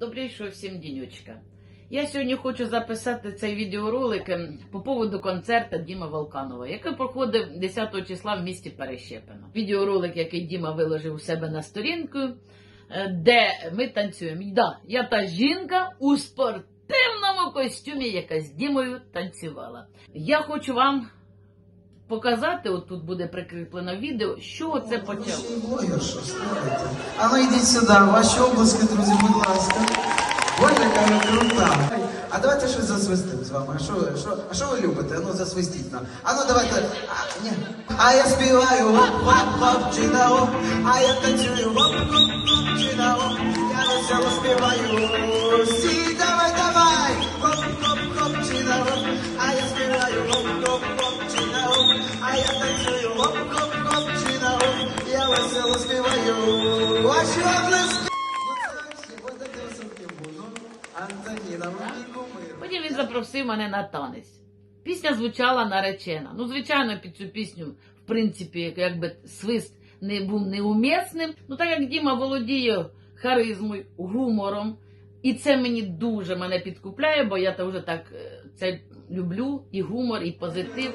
Добрейшого всім дінючка. Я сьогодні хочу записати цей відеоролик ем, по поводу концерту Діма Волканова, який проходив 10 числа в місті Перещепино. Відеоролик, який Діма виложив у себе на сторінку, е, де ми танцюємо. Да, я та жінка у спортивному костюмі, яка з Дімою танцювала. Я хочу вам показати, от тут буде прикріплено відео, що це почало. А ну йдіть сюди, ваші обласки, друзі, будь ласка. Ой, яка крута. А давайте щось засвистимо з вами. А що, що, а що ви любите? Ну, засвистіть нам. А ну давайте. А, ні. а я співаю хоп-хоп-хоп, чина-оп, а я танцюю хоп-хоп-хоп, чина-оп, я весело співаю. Всі, співаю. Ваші кумир. Потім він запросив мене на танець. Пісня звучала наречена. Ну, звичайно, під цю пісню, в принципі, якби свист не був неумісним. Ну, так як Діма володіє харизмою, гумором, і це мені дуже мене підкупляє, бо я вже так е, це люблю, і гумор, і позитив.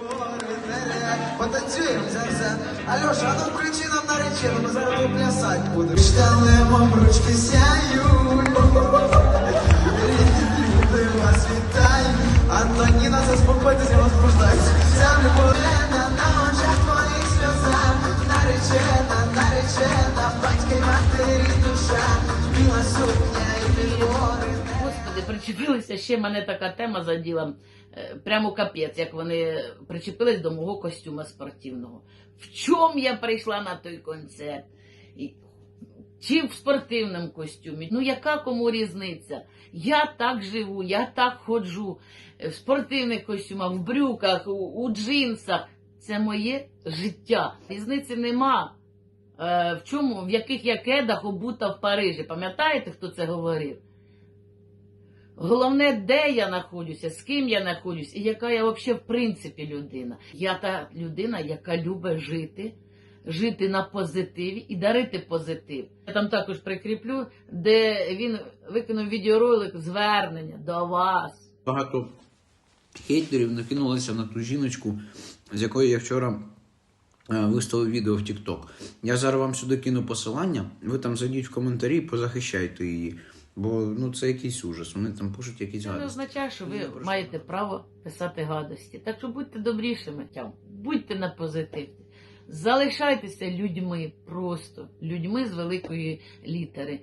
Потанцюємо зараз. Альоша, а ну включи нам наречену, ми зараз плясати будемо. Шталемом ручки сяють. Причепилися ще мене така тема заділа. е, Прямо капець, як вони причепились до мого костюма спортивного. В чому я прийшла на той концерт? Чи в спортивному костюмі? Ну яка кому різниця? Я так живу, я так ходжу е, в спортивних костюмах, в брюках, у, у джинсах. Це моє життя. Різниці нема. Е, в чому, в яких я кедах обута в Парижі. Пам'ятаєте, хто це говорив? Головне, де я знаходжуся, з ким я знаходжусь, і яка я взагалі в принципі людина. Я та людина, яка любить жити, жити на позитиві і дарити позитив. Я там також прикріплю, де він виконав відеоролик звернення до вас. Багато хейтерів накинулося на ту жіночку, з якою я вчора е, виставив відео в TikTok. Я зараз вам сюди кину посилання, ви там зайдіть в коментарі позахищайте її. Бо ну це якийсь ужас. Вони там пишуть якісь Це не гадості. означає, що ви Я маєте маєте право писати гадості. Так що будьте добрішими, тям, будьте на позитиві. Залишайтеся людьми, просто людьми з великої літери.